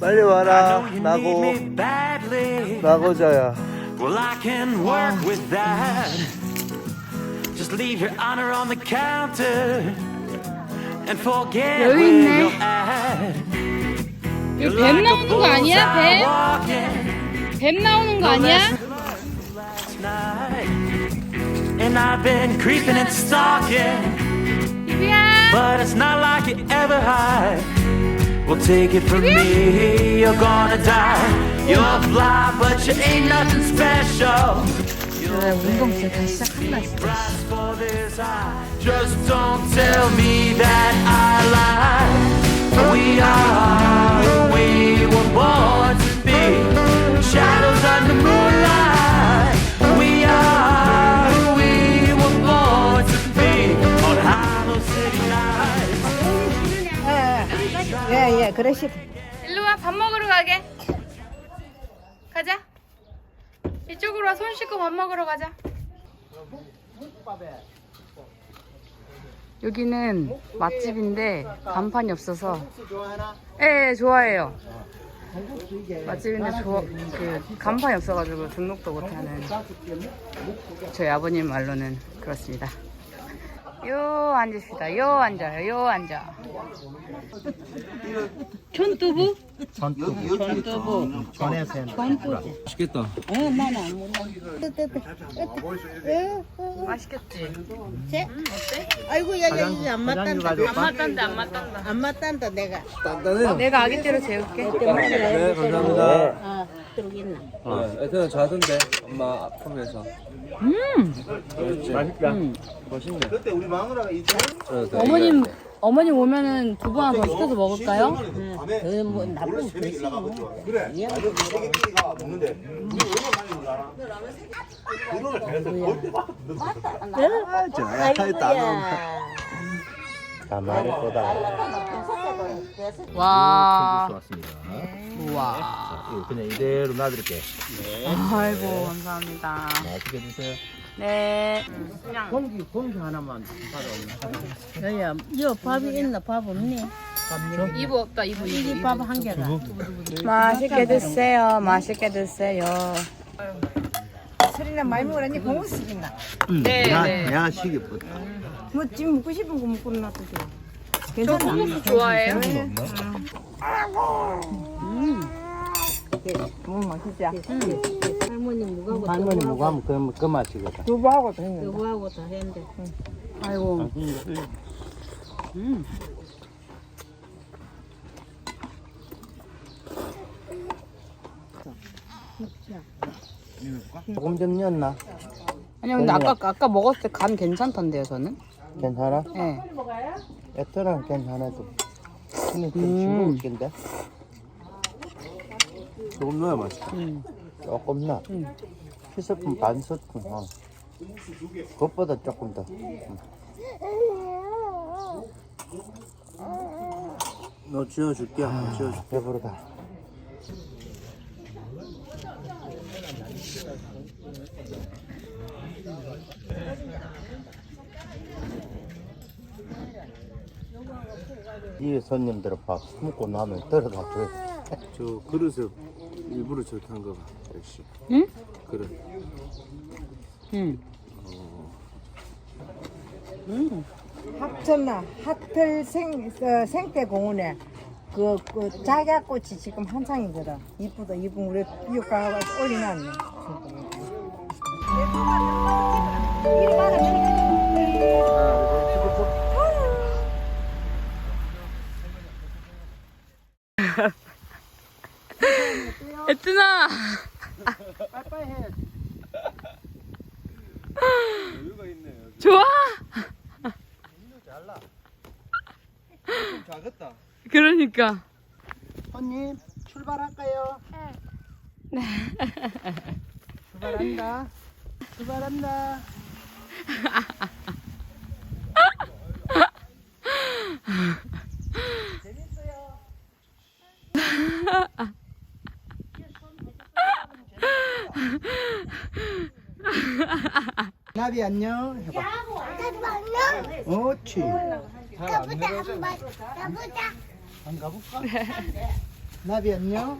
빨리 I 와라. know you need 나고 me badly. 나고자야. Well, I can work with that. Just leave your honor on the counter and forget 여유 where 있네. you're at. 이거 뱀 나오는 거 아니야? 뱀? 뱀? 뱀 나오는 거 아니야? And I've been creeping and stalking, 이비야 but it's not like you ever hide. Well, take it from me, you're gonna die. You're fly, but you ain't nothing special. 운동실 다시 시작한다 price for this eye. Just don't tell me that I lied. We are who we were born to be. 그러시 일로 와 밥 먹으러 가게. 가자. 이쪽으로 와 손 씻고 밥 먹으러 가자. 여기는 맛집인데 간판이 없어서. 예, 예 좋아해요. 맛집인데 좋아, 그 간판이 없어가지고 등록도 못하는 저희 아버님 말로는 그렇습니다 요 앉으시다. 요 앉아요. 요 앉아. 촌두부? 촌두부. 맛있겠다. 맛있겠지? 아이고 야야 안 맞단다. 안 맞단다 안 맞단다. 안 맞단다 내가. 단단해요. 내가 아기띠로 재울게. 네, 감사합니다. 아 들고 있나 어, 애들은 자던데 엄마 아프면서. 음 맛있다. 맛있네. 그때 우리 마누라가 이 어머님 어머님 오면은 두부 하나 더 시켜서 먹을까요? 그뭐 나쁜 글씨 아이고야 가마리보다 와. 좋았습니다. 우와. 이거 그냥 이대로 놔드릴게. 아이고 감사합니다. 맛있게 드세요. 네. 그냥 공기 공기 하나만 받아. 야야 여 밥이 있나? 밥 없니? 이부 없다 이부 이부 이밥한 개가 맛있게 드세요 맛있게 드세요. 소리나 많이 먹으라니 공을 쓰긴다. 네네. 내가 시기부터. 뭐 지금 먹고 싶은 거 먹고 놔도 돼저 괜찮아. 소스 좋아해요. 뭐 맛있지? 할머니 무가고 할머니 뭐가 하면 그, 그 맛이거든. 두부하고 다 했는데. 두부하고 다 했는데. 아이고. 조금 좀 넣었나? 아니요 근데 아까 아까 먹었을 때 간 괜찮던데요 저는 괜찮아? 네 애들은 괜찮아도. 근데 좀 싱거울 텐데. 조금 넣어야 맛있다. 조금 넣어. 티스푼 반 스푼. 어. 그것보다 조금 더. 너 지어줄게. 아, 지어줄게. 배부르다. 이 손님들은 밥 먹고 나면 떨어가 줘. 저 그릇을 일부러 저렇게 한 거가 역시 응? 그릇 응. 합천나 하틀 생 어, 생태 공원에 그, 그 작약꽃이 지금 한창이거든. 이쁘다. 이쁜 우리 비옥가 올리놨네. 애뜨나 좋아 작았다. 그러니까 손님 출발할까요? 네. 출발한다. 출발한다. 나비 안녕 해봐. 옳지. 잘안 내려져. 안 가볼까? 나비 안녕.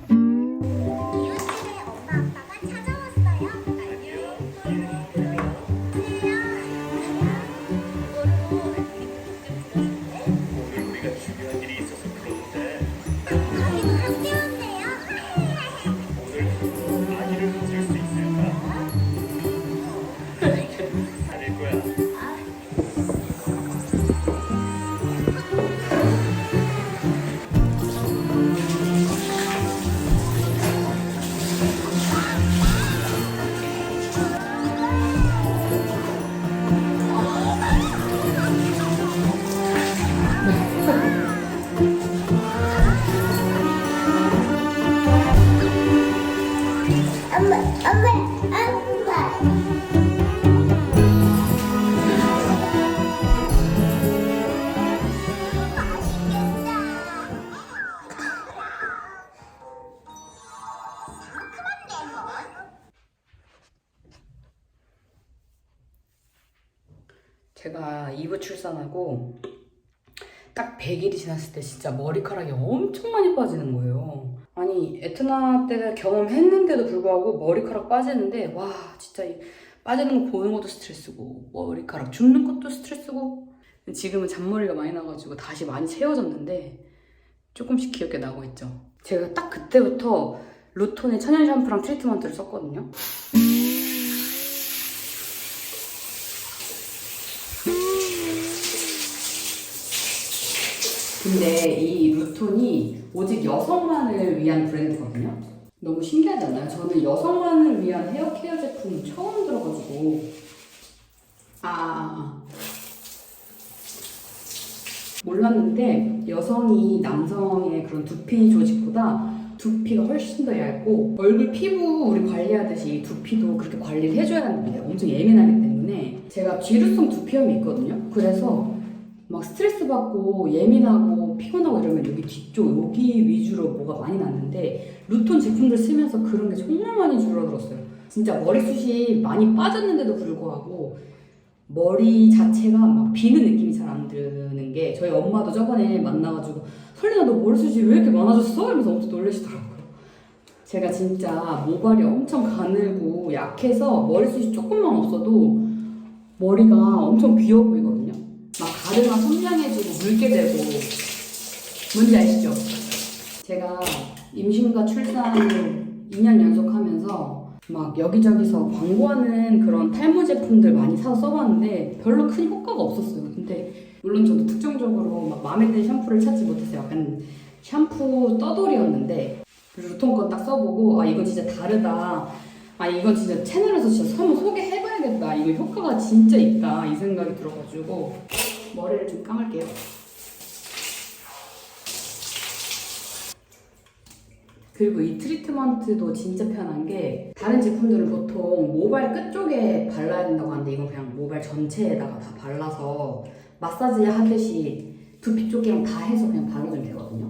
제가 2부 출산하고 딱 100일이 지났을 때 진짜 머리카락이 엄청 많이 빠지는 거예요. 아니 에트나 때 경험했는데도 불구하고 머리카락 빠지는데 와 진짜 이 빠지는 거 보는 것도 스트레스고 머리카락 줍는 것도 스트레스고 지금은 잔머리가 많이 나가지고 다시 많이 채워졌는데 조금씩 귀엽게 나고 있죠. 제가 딱 그때부터 루톤의 천연 샴푸랑 트리트먼트를 썼거든요. 근데 이 루톤이 오직 여성만을 위한 브랜드거든요. 너무 신기하지 않나요? 저는 여성만을 위한 헤어 케어 제품 처음 들어가지고 아. 몰랐는데 여성이 남성의 그런 두피 조직보다 두피가 훨씬 더 얇고 얼굴 피부 우리 관리하듯이 두피도 그렇게 관리를 해줘야 하는데 엄청 예민하기 때문에 제가 기루성 두피염이 있거든요. 그래서 막 스트레스 받고 예민하고 피곤하고 이러면 여기 뒤쪽 여기 위주로 뭐가 많이 났는데 루톤 제품들 쓰면서 그런 게 정말 많이 줄어들었어요. 진짜 머리숱이 많이 빠졌는데도 불구하고 머리 자체가 막 비는 느낌이 잘 안 드는 게 저희 엄마도 저번에 만나가지고 설리나 너 머리숱이 왜 이렇게 많아졌어? 이러면서 엄청 놀라시더라고요. 제가 진짜 모발이 엄청 가늘고 약해서 머리숱이 조금만 없어도 머리가 엄청 귀여워 보이거든요. 막 가르마 선명해지고 묽게 되고 뭔지 아시죠? 제가 임신과 출산을 2년 연속 하면서 막 여기저기서 광고하는 그런 탈모 제품들 많이 사서 써봤는데 별로 큰 효과가 없었어요. 근데 물론 저도 특정적으로 막 마음에 드는 샴푸를 찾지 못해서 약간 샴푸 떠돌이였는데 루톤 건 딱 써보고 아 이건 진짜 다르다. 아 이건 진짜 채널에서 진짜 한번 소개해봐야겠다. 이거 효과가 진짜 있다 이 생각이 들어가지고 머리를 좀 감을게요. 그리고 이 트리트먼트도 진짜 편한 게 다른 제품들은 보통 모발 끝쪽에 발라야 된다고 하는데 이건 그냥 모발 전체에다가 다 발라서 마사지 하듯이 두피 쪽이랑 다 해서 그냥 바르면 되거든요.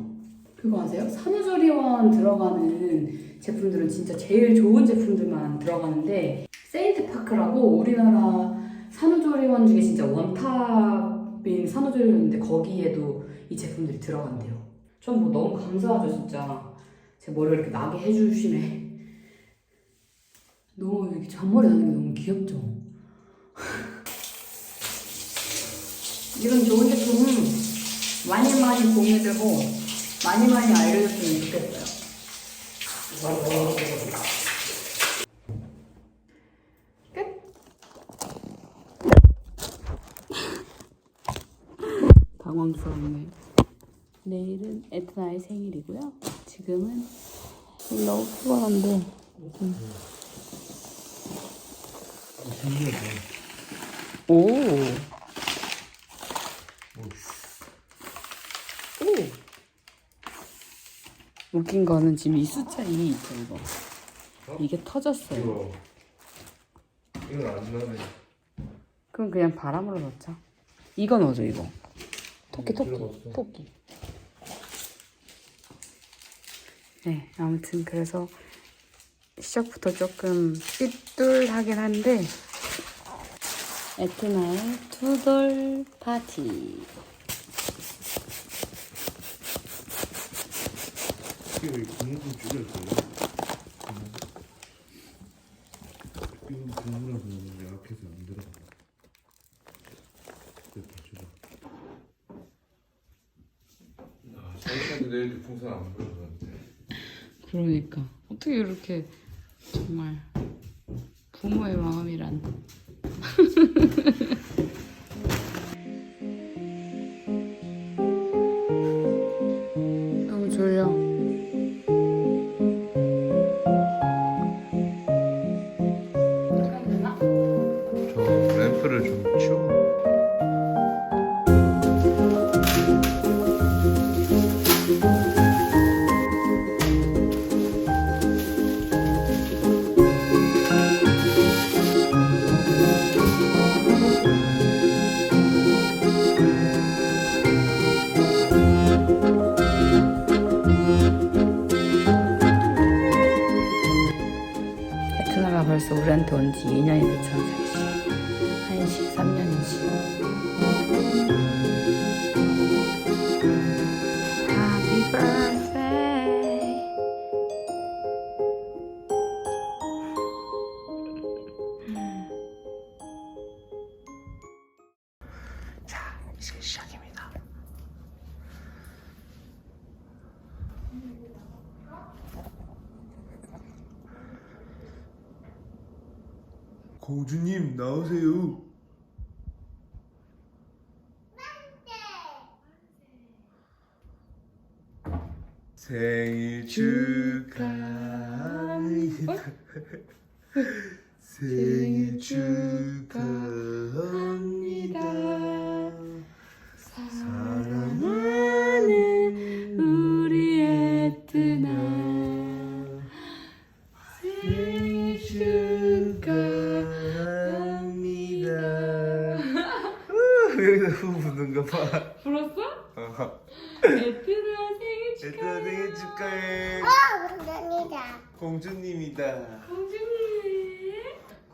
그거 아세요? 산후조리원 들어가는 제품들은 진짜 제일 좋은 제품들만 들어가는데 세인트파크라고 우리나라 산후조리원 중에 진짜 원탑인 산후조리원인데 거기에도 이 제품들이 들어간대요. 전 뭐 너무 감사하죠 진짜. 제 머리를 이렇게 나게 해주시네. 너무 이렇게 잔머리 나는 게 너무 귀엽죠? 이런 좋은 제품 많이 많이 공유되고 많이 많이 알려줬으면 좋겠어요. 끝. 당황스럽네. 내일은 에트나의 생일이고요. 지금은 너무 피곤한데. 오. 오. 웃긴 거는 지금 이 숫자 2 있죠, 이거. 이게 터졌어요. 이거 이건 안 나네. 그럼 그냥 바람으로 넣자. 이거 넣어줘, 이거. 토끼, 토끼, 들어갔어. 토끼. 네, 아무튼 그래서 시작부터 조금 삐뚤하긴 한데 에트나의 투돌 파티. 이게 국물 좀 줄여줘요. 이건 국물하고 약해서 안 들어가. 됐다, 줘봐. 아, 자기한테 내 이렇게 풍선 안 불어줬는데. 그러니까 어떻게 이렇게 정말 부모의 마음이란. 온지 2년이 됐잖아, 공주님 나오세요. 생일 축하합니다. 생일 축하합니다. 사랑하는 우리 애뜨나 생일 축 후 부는가 봐. 불었어? 어. 애뜨나 생일 얘들아 생일 축하해. 감사합니다. 공주님이다. 공주님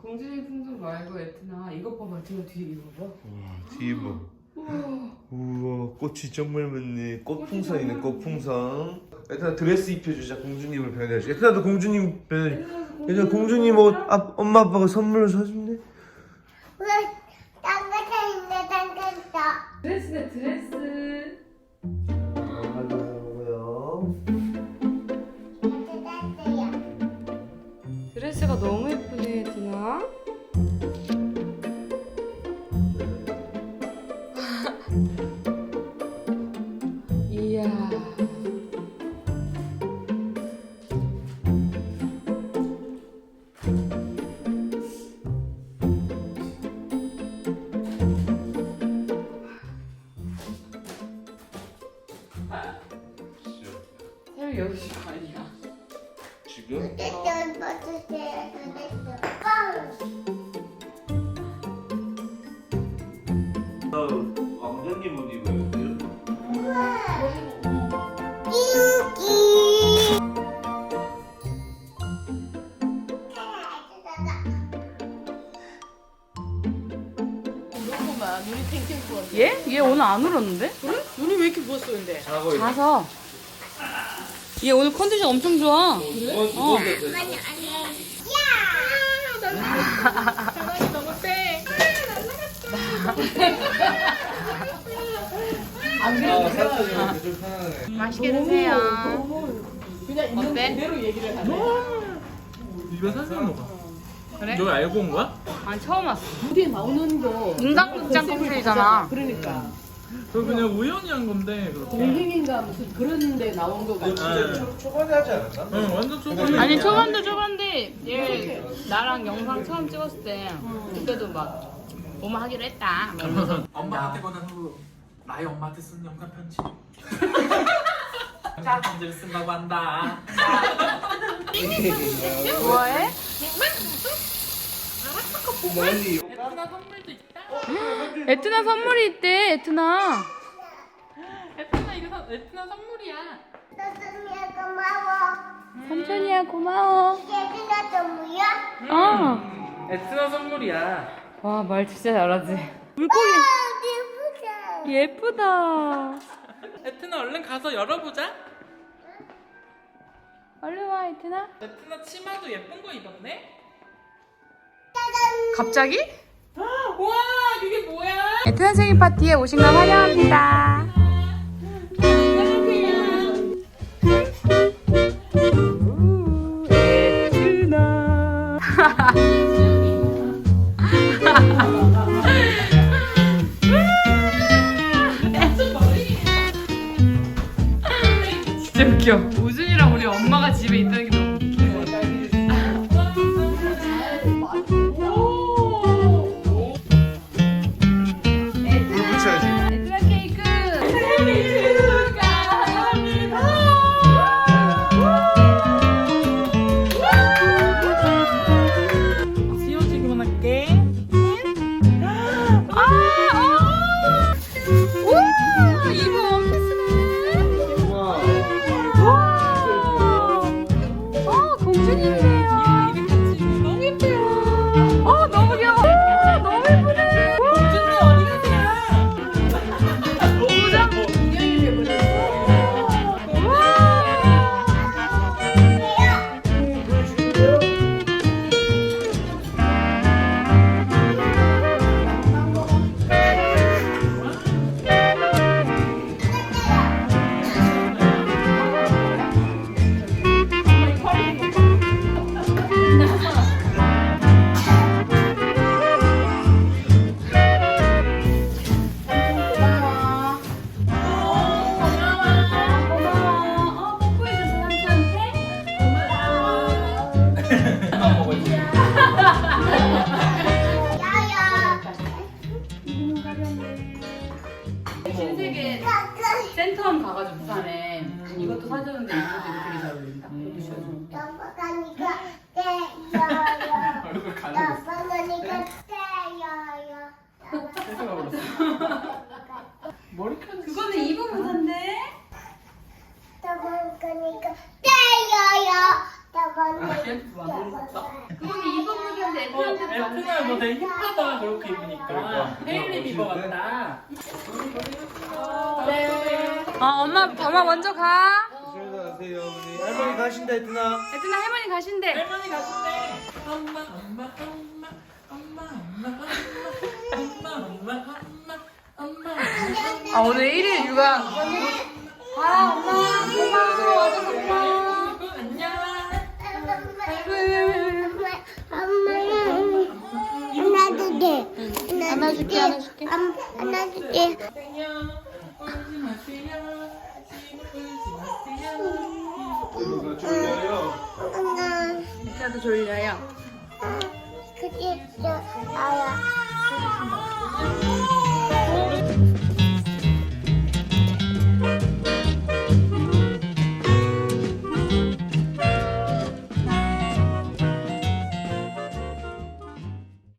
공주님 풍선 말고 애트나 이것 봐봐 뒤에 뒤에 이거 봐와 뒤에 봐. 우와 꽃이 정말 많네. 꽃풍선이네 꽃풍선. 얘들아 드레스 입혀주자 공주님을 변해야지. 얘들아 너 공주님 변해. 얘들아 공주님 옷 아, 엄마 아빠가 선물로 사준대. 왜? 땅가서. 드레스네 드레스 새벽 6시 지금? 됐어, 벗으세요. 됐어. 빵! 왕자님 옷 입어야 돼요. 끼우기. 얘? 얘 오늘 안 울었는데? 그래? 눈이 왜 이렇게 부었어 근데? 자서 얘 오늘 컨디션 엄청 좋아 그래? 어. 사랑이 너무 세. 맛있게 드세요 그냥 있는 어때? 그대로 얘기를 하네. 입에 살살 녹아. 그래? 너 알고 온 거야? 아니 처음 왔어 무대에 나오는 거. 인간극장 껍질이잖아 그러니까 저 그냥 우연히 한 건데 그렇게. 동행인가 무슨 그런 데 나온 거 같아. 네. 초반에 하지 않았나? 응 완전 초반에. 아니 초반도 초반데 얘 나랑 영상 처음 찍었을 때 그때도 막 뭐뭐 하기로 했다 막 이러면서 엄마한테 보낸 후 나의 엄마한테 쓴 영상 편지. 영상 편지를 쓴다고 한다. 좋아해? 에트나 선물도 있다. 에트나 선물이 있대 에트나 에트나 이거 선- 에트나 선물이야. 너도 고마워. 삼촌이야 고마워 얘들아 좀 뭐야? 어. 에트나 선물이야. 와 말 진짜 잘하지 물고기 예쁘다. 예쁘다 에트나 얼른 가서 열어보자. 얼른 와 에트나. 에트나 치마도 예쁜 거 입었네? 갑자기? 와 그게 뭐야? 에트나 생일 파티에 오신 걸 환영합니다. 진짜 웃겨. 우준이랑 우리 엄마가 집에 있다는 게 너무 웃긴 너 되게 힙하다 그렇게 입으니까 그러니까. 헤일리 비버 같다 어, 엄마, 엄마 먼저 가. 어머니. 할머니 가신다 했구나. 애들아 할머니 가신대. 할머니 가신대 엄마 엄마 엄마 엄마 엄마 엄마 엄마 엄마 엄마 엄마 아 오늘 1일 육아. 아 엄마 고마워 와줘서 고마워. 안아줄게, 안아줄게. 안, 안아줄게. 누가 졸려요? 엄마, 진짜도 졸려요. 그게 저 아야.